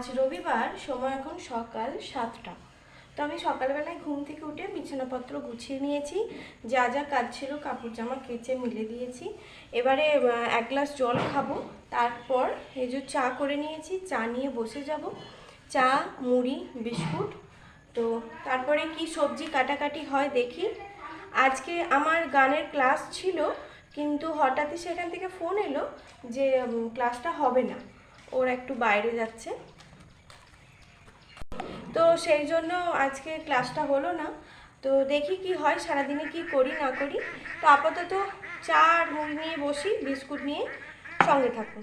আজ রবিবার, সময় এখন সকাল সাতটা। তো আমি সকালবেলায় ঘুম থেকে উঠে বিছানাপত্র গুছিয়ে নিয়েছি, যা যা কাজ ছিল কাপড় জামা কেচে মিলে দিয়েছি। এবারে এক গ্লাস জল খাব, তারপর এই যে চা করে নিয়েছি, চা নিয়ে বসে যাব। চা, মুড়ি, বিস্কুট, তো তারপরে কি সবজি কাটাকাটি হয় দেখি। আজকে আমার গানের ক্লাস ছিল, কিন্তু হঠাৎই সেখান থেকে ফোন এলো যে ক্লাসটা হবে না, ওর একটু বাইরে যাচ্ছে। তো সেই জন্য আজকে ক্লাসটা হলো না। তো দেখি কি হয়, সারাদিনে কি করি, না করি। তো আপাতত চা আর মুড়ি নিয়ে বসি, বিস্কুট নিয়ে সঙ্গে থাকুন।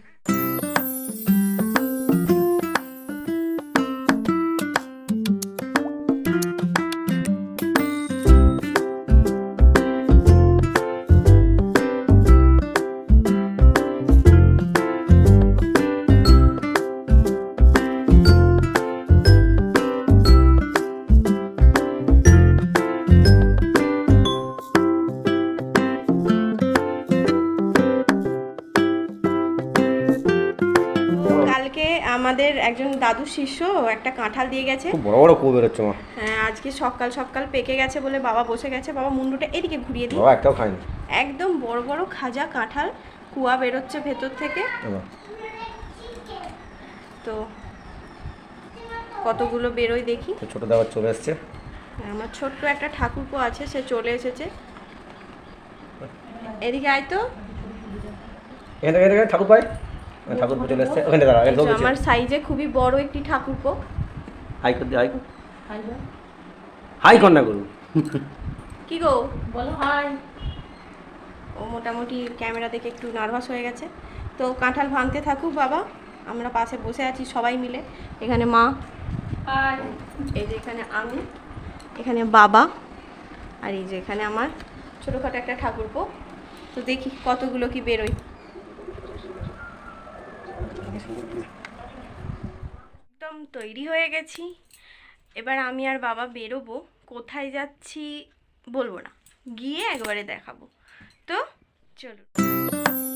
দাদু শিষ্য একটা কাঁঠাল দিয়ে গেছে। খুব বড় বড় কুয়ো বেরোচ্ছে মা হ্যাঁ আজকে সকাল সকাল পেকে গেছে বলে বাবা বসে গেছে। বাবা মুন্ডুটা এদিকে ঘুরিয়ে দিই। বাবা একটাও খায়নি। একদম বড় বড় খাজা কাঁঠাল কুয়া বেরোচ্ছে ভেতর থেকে। তো কতগুলো বেরোয় দেখি। ছোটো দেওয়ার চলে এসছে। আমার ছোট্ট একটা ঠাকুরপো আছে সে চলে এসেছে। এদিকে আয় তো। থেকে ঠাকুর পাই ঠাকুর চলে এসছে। ওখানে দাঁড়া এই যে আমার সাইজে খুবই বড় একটি ঠাকুরপো। হাই কর হাই হাই না করু কি গো? বলো হাই ও মোটামুটি ক্যামেরা দেখে একটু নার্ভাস হয়ে গেছে। তো কাঁঠাল ভাঙতে থাকুক বাবা আমরা পাশে বসে আছি সবাই মিলে। এখানে মা আর এই যে এখানে আমি এখানে বাবা আর এই যে এখানে আমার ছোটোখাটো একটা ঠাকুরপো। তো দেখি কতগুলো কি বেরোয়। একদম তৈরি হয়ে গেছি। এবার আমি আর বাবা বেরোবো। কোথায় যাচ্ছি বলব না। গিয়ে একবারে দেখাবো। তো চলুন।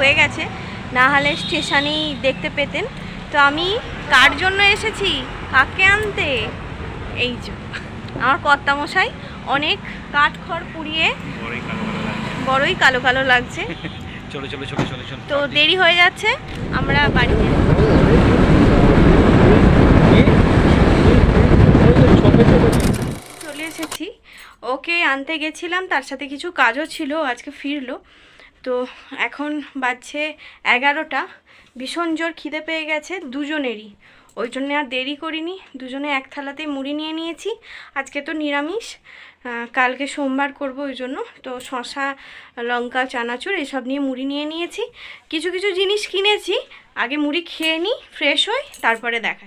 হয়ে গেছে। না হলে স্টেশনেই দেখতে পেতেন। তো আমি কার জন্য এসেছি? কাকে আনতে? এই যে আমার কর্তামশাই অনেক কাঠ খড় পুড়িয়ে বড়ই কালো কালো লাগছে। চলো চলো চলো চলো চলো। তো দেরি হয়ে যাচ্ছে আমরা বাড়িতে চলে এসেছি। ওকে আনতে গেছিলাম তার সাথে কিছু কাজও ছিল আজকে ফিরলো। তো এখন বাজছে এগারোটা। ভীষণ জোর খিদে পেয়ে গেছে দুজনেরই। ওই জন্যে আর দেরি করিনি, দুজনে এক থালাতেই মুড়ি নিয়ে নিয়েছি। আজকে তো নিরামিষ কালকে সোমবার করব ওই জন্য। তো শশা লঙ্কা, চানাচুর এসব নিয়ে মুড়ি নিয়ে নিয়েছি। কিছু কিছু জিনিস কিনেছি, আগে মুড়ি খেয়ে নিই, ফ্রেশ হই, তারপরে দেখা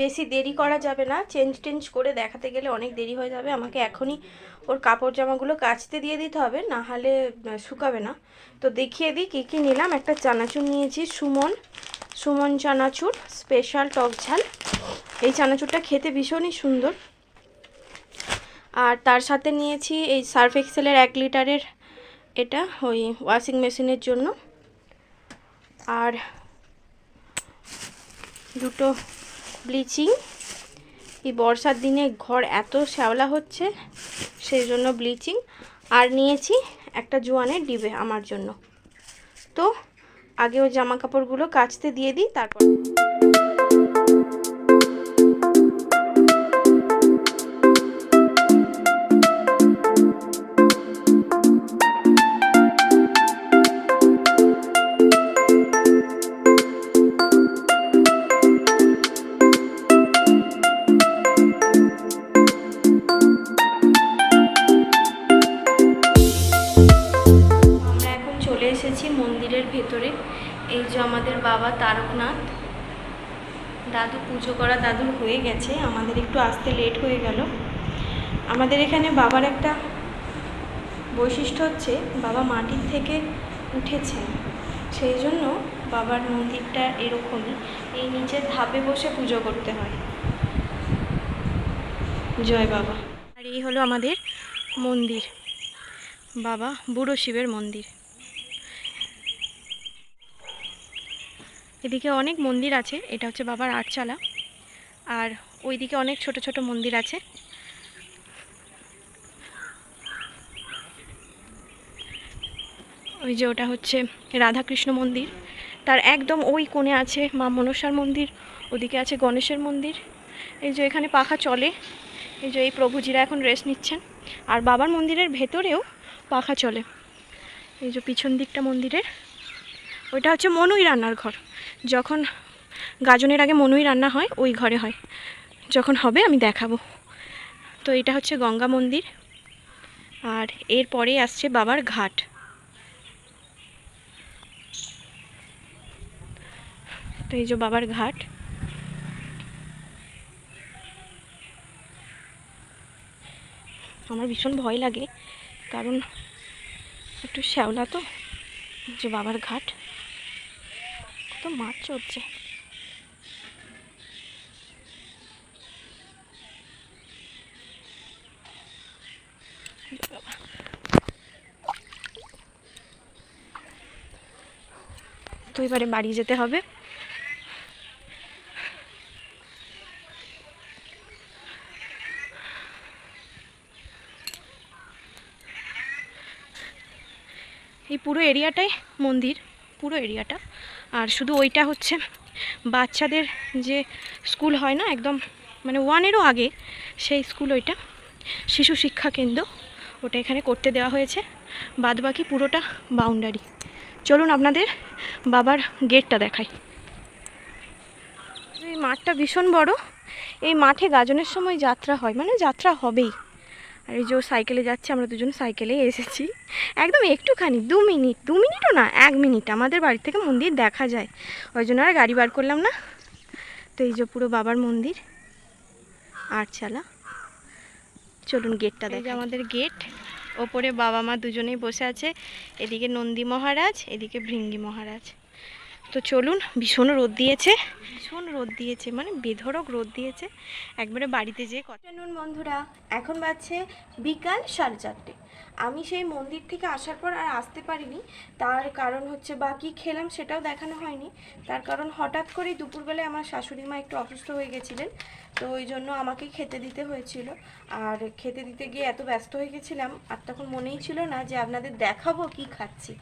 বেশি দেরি করা যাবে না, চেঞ্জ টেঞ্জ করে দেখাতে গেলে অনেক দেরি হয়ে যাবে। আমাকে এখনই ওর কাপড় জামাগুলো কাচতে দিয়ে দিতে হবে, না হলে শুকাবে না। তো দেখিয়ে দিই কী কী নিলাম। একটা চানাচুর নিয়েছি, সুমন সুমন চানাচুর স্পেশাল টক ঝাল। এই চানাচুরটা খেতে ভীষণই সুন্দর। আর তার সাথে নিয়েছি এই সার্ফ এক্সেলের এক লিটারের এটা, ওই ওয়াশিং মেশিনের জন্য। আর দুটো ব্লিচিং। এই বর্ষার দিনে ঘর এত শ্যাওলা হচ্ছে? সেই জন্য ব্লিচিং। আর নিয়েছি একটা জোয়ানের ডিবে আমার জন্য। তো আগে জামা কাপড়গুলো কাচতে দিয়ে দিই, তারপর যে আমাদের বাবা তারকনাথ, দাদু পুজো করা দাদুর হয়ে গেছে, আমাদের একটু আসতে লেট হয়ে গেল। আমাদের এখানে বাবার একটা বৈশিষ্ট্য হচ্ছে, বাবা মাটির থেকে উঠেছেন সেই জন্য বাবার মন্দিরটা এরকমই, এই নিচের ধাপে বসে পুজো করতে হয়। জয় বাবা। আর এই হলো আমাদের মন্দির। বাবা বুড়ো শিবের মন্দির। এদিকে অনেক মন্দির আছে, এটা হচ্ছে বাবার আটচালা। আর ওইদিকে অনেক ছোট ছোট মন্দির আছে। ওই যে ওটা হচ্ছে রাধাকৃষ্ণ মন্দির। তার একদম ওই কোণে আছে মা মনসার মন্দির, ওদিকে আছে গণেশের মন্দির। এই যে এখানে পাখা চলে, এই যে এই প্রভুজিরা এখন রেস্ট নিচ্ছেন। আর বাবার মন্দিরের ভেতরেও পাখা চলে। এই যে পিছন দিকটা মন্দিরের। ওইটা হচ্ছে মনুই রান্নার ঘর। যখন গাজনের আগে মনুই রান্না হয়, ওই ঘরে হয়। যখন হবে, আমি দেখাবো। তো এটা হচ্ছে গঙ্গা মন্দির। আর এরপরে আসছে বাবার ঘাট। তো এই যে বাবার ঘাট। আমার ভীষণ ভয় লাগে, কারণ একটু শ্যাওলা তো, যে বাবার ঘাট। কত মাছ চড়ছে। তো এবারে বাড়ি যেতে হবে এই পুরো এরিয়াটাই মন্দির পুরো এরিয়াটা। আর শুধু ওইটা হচ্ছে বাচ্চাদের যে স্কুল হয় না, একদম মানে ওয়ানেরও আগে সেই স্কুল ওইটা। শিশু শিক্ষা কেন্দ্র, ওটা এখানে করতে দেওয়া হয়েছে। বাদবাকি পুরোটা বাউন্ডারি চলুন আপনাদের বাবার গেটটা দেখাই। এই মাঠটা ভীষণ বড়। এই মাঠে গাজনের সময় যাত্রা হয় মানে যাত্রা হবেই। আর এই যে ও সাইকেলে যাচ্ছে আমরা দুজন সাইকেলেই এসেছি। একদম একটুখানি দু মিনিট দু মিনিটও না এক মিনিট। আমাদের বাড়ি থেকে মন্দির দেখা যায়। ওই জন্য আর গাড়ি বার করলাম না। তো এই যে পুরো বাবার মন্দির আটচালা চলুন গেটটা দেখে আমাদের গেট ওপরে বাবা মা দুজনেই বসে আছে। এদিকে নন্দী মহারাজ এদিকে ভৃঙ্গি মহারাজ। তো চলুন, ভীষণ রোদ দিয়েছে। ভীষণ রোদ দিয়েছে মানে বেধড়ক রোদ দিয়েছে। একবারে বাড়িতে যেয়ে কথা নুন বন্ধুরা, এখন বাজছে বিকাল সাড়ে চারটে। আমি সেই মন্দির থেকে আসার পর আর আসতে পারিনি। তার কারণ হচ্ছে বাকি খেলাম সেটাও দেখানো হয়নি। তার কারণ হঠাৎ করেই দুপুরবেলায় আমার শাশুড়ি মা একটু অসুস্থ হয়ে গেছিলেন। তো ওই জন্য আমাকে খেতে দিতে হয়েছিল। আর খেতে দিতে গিয়ে এত ব্যস্ত হয়ে গেছিলাম, আর তখন মনেই ছিল না যে আপনাদের দেখাবো কি খাচ্ছি।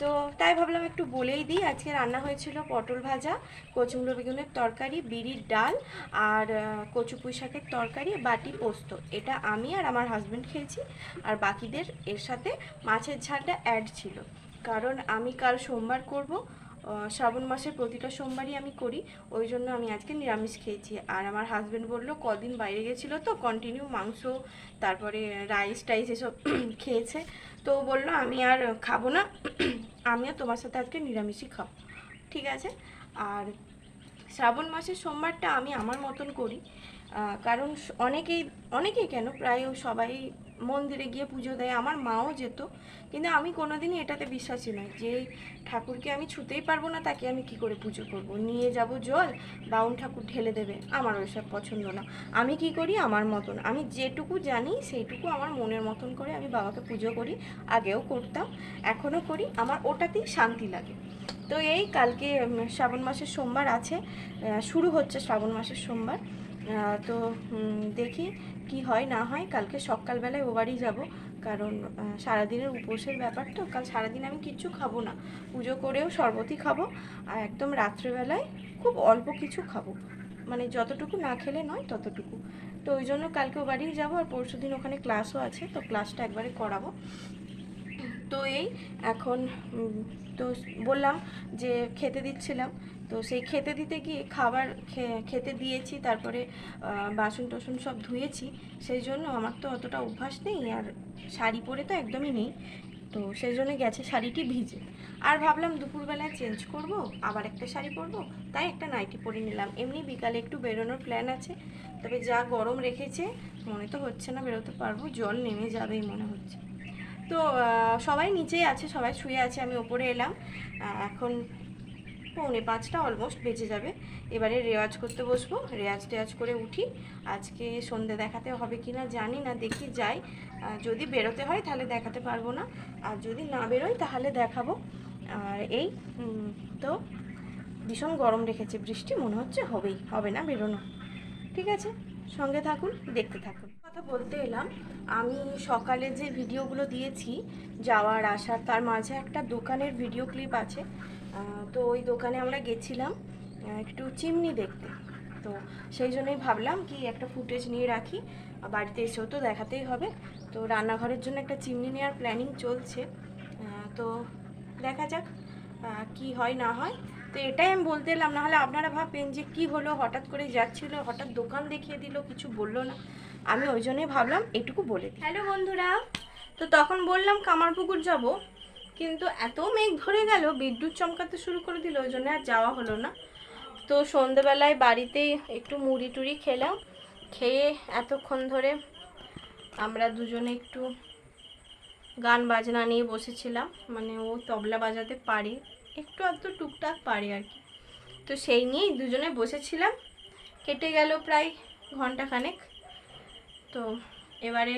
তো তাই ভাবলাম একটু বলেই দিই। আজকে রান্না হয়েছিল পটল ভাজা, কচুমড়ো বেগুনের তরকারি, বিড়ির ডাল আর কচু পুঁই শাকের তরকারি, বাটি পোস্ত। এটা আমি আর আমার হাজব্যান্ড খেয়েছি আর বাকিদের এর সাথে মাছের ঝালটা অ্যাড ছিল। কারণ আমি কাল সোমবার করব শ্রাবণ মাসের প্রতিটা সোমবারই আমি করি, ওই জন্য আমি আজকে নিরামিষ খেয়েছি। আর আমার হাজব্যান্ড বলল, কদিন বাইরে গেছিল তো কন্টিনিউ মাংস, তারপরে রাইস টাইস এসব খেয়েছে। তো বলল, আমি আর খাব না। আমিও তোমার সাথে আজকে নিরামিষই খাব, ঠিক আছে? আর শ্রাবণ মাসের সোমবারটা আমি আমার মতন করি কারণ অনেকেই অনেকেই কেন, প্রায় সবাই মন্দিরে গিয়ে পুজো দেয়, আমার মাও যেত। কিন্তু আমি কোনোদিনই এটাতে বিশ্বাসী নয় যে ঠাকুরকে আমি ছুতেই পারব না, তাকে আমি কি করে পুজো করব? নিয়ে যাব জল, বাউন ঠাকুর ঢেলে দেবে আমার ওইসব পছন্দ না। আমি কি করি? আমার মতন। আমি যেটুকু জানি, সেইটুকু আমার মনের মতন করে আমি বাবাকে পুজো করি, আগেও করতাম, এখনও করি, আমার ওটাতেই শান্তি লাগে। তো এই কালকে শ্রাবণ মাসের সোমবার আছে শুরু হচ্ছে শ্রাবণ মাসের সোমবার। তো দেখি কি হয়, না হয়। কালকে সকালবেলায় ও বাড়ি যাব। কারণ সারাদিনের উপোসের ব্যাপার তো। কাল সারাদিন আমি কিচ্ছু খাব না। পুজো করেও শরবতই খাব। আর একদম রাত্রেবেলায় খুব অল্প কিছু খাব। মানে যতটুকু না খেলে নয়, ততটুকু। তো ওই জন্য কালকে ও বাড়ি যাব। আর পরশু দিন ওখানে ক্লাসও আছে, তো ক্লাসটা একবারে করাবো। তো এই এখন তো বললাম যে খেতে দিচ্ছিলাম। তো সেই খেতে দিতে গিয়ে খাবার খেতে দিয়েছি, তারপরে বাসন টাসন সব ধুয়েছি, সেই জন্য আমার তো অতটা অভ্যাস নেই আর শাড়ি পরে তো একদমই নেই। তো সেই জন্য গেছে শাড়িটি ভিজে। আর ভাবলাম দুপুরবেলায় চেঞ্জ করব, আবার একটা শাড়ি পরবো, তাই একটা নাইটি পরে নিলাম। এমনি বিকালে একটু বেরোনোর প্ল্যান আছে, তবে যা গরম রেখেছে, মনে তো হচ্ছে না বেরোতে পারব, জল নেমে যাবেই মনে হচ্ছে। তো সবাই নিচেই আছে, সবাই শুয়ে আছে, আমি ওপরে এলাম। এখন পৌনে পাঁচটা অলমোস্ট বেজে যাবে। এবারে রেওয়াজ করতে বসবো। রেওয়াজ টেয়াজ করে উঠি। আজকে সন্ধে দেখাতে হবে কি না জানি না, দেখি যাই। যদি বেরোতে হয় তাহলে দেখাতে পারব না। আর যদি না বেরোই তাহলে দেখাবো। আর এই তো ভীষণ গরম রেখেছে বৃষ্টি, মনে হচ্ছে হবেই। হবে না, বেরোনো। ঠিক আছে? সঙ্গে থাকুন, দেখতে থাকুন। কথা বলতে এলাম, আমি সকালে যে ভিডিওগুলো দিয়েছি, যাওয়ার আসার, তার মাঝে একটা দোকানের ভিডিও ক্লিপ আছে। তো ওই দোকানে আমরা গেছিলাম একটু চিমনি দেখতে। তো সেই জন্যই ভাবলাম কি একটা ফুটেজ নিয়ে রাখি বাড়িতে এসেও তো দেখাতেই হবে। তো রান্নাঘরের জন্য একটা চিমনি নেওয়ার প্ল্যানিং চলছে। তো দেখা যাক কি হয় না হয়। তো এটাই আমি বলতে এলাম নাহলে আপনারা ভাববেন যে কি হলো হঠাৎ করে যাচ্ছিল হঠাৎ দোকান দেখিয়ে দিল কিছু বলল না। আমি ওই জন্যই ভাবলাম এটুকু বলে হ্যালো বন্ধুরা তো তখন বললাম কামারপুকুর যাব কিন্তু এত মেঘ ধরে গেল, বিদ্যুৎ চমকাতে শুরু করে দিল, ওই জন্য আর যাওয়া হলো না। তো সন্ধেবেলায় বাড়িতে একটু মুড়ি টুড়ি খেলাম, খেয়ে এতক্ষণ ধরে আমরা দুজনে একটু গান বাজনা নিয়ে বসেছিলাম মানে ও তবলা বাজাতে পারে, একটু আধটু টুকটাক পারে আর কি। তো সেই নিয়েই দুজনে বসেছিলাম, কেটে গেল প্রায় ঘন্টাখানেক তো এবারে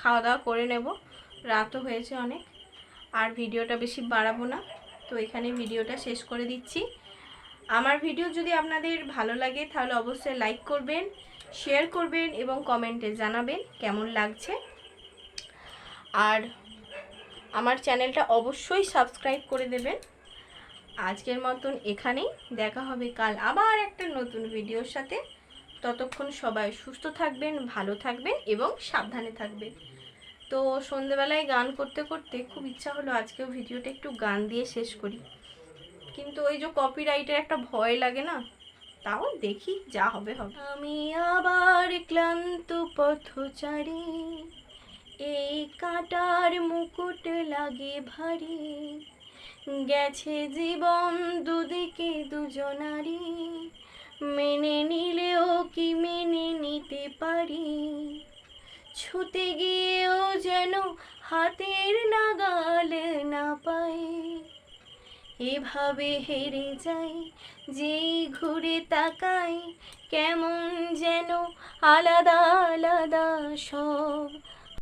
খাওয়া দাওয়া করে নেব, রাতও হয়েছে অনেক। আর ভিডিওটা বেশি বাড়াবো না। তো এখানে ভিডিওটা শেষ করে দিচ্ছি। আমার ভিডিও যদি আপনাদের ভালো লাগে, তাহলে অবশ্যই লাইক করবেন, শেয়ার করবেন এবং কমেন্টে জানাবেন কেমন লাগছে। আর আমার চ্যানেলটা অবশ্যই সাবস্ক্রাইব করে দেবেন। আজকের মতন এখানেই দেখা হবে কাল আবার একটা নতুন ভিডিওর সাথে। ততক্ষণ সবাই সুস্থ থাকবেন, ভালো থাকবেন এবং সাবধানে থাকবেন। তো সন্ধেবেলায় গান করতে করতে খুব ইচ্ছা হলো আজকেও ভিডিওটা একটু গান দিয়ে শেষ করি। কিন্তু ওই যে কপিরাইটের একটা ভয় লাগে না, তাও দেখি যা হবে হবে। আমি আবার ক্লান্ত পথচারী, এই কাটার মুকুট লাগে ভারী, গেছে জীবন দুদিকে দুজনারই, মেনে নিলেও কি মেনে নিতে পারি? ছুতে গিয়েও যেন হাতের নাগাল না পাই এভাবে হেরে যাই, যেই ঘুরে তাকাই, কেমন যেন আলাদা আলাদা সব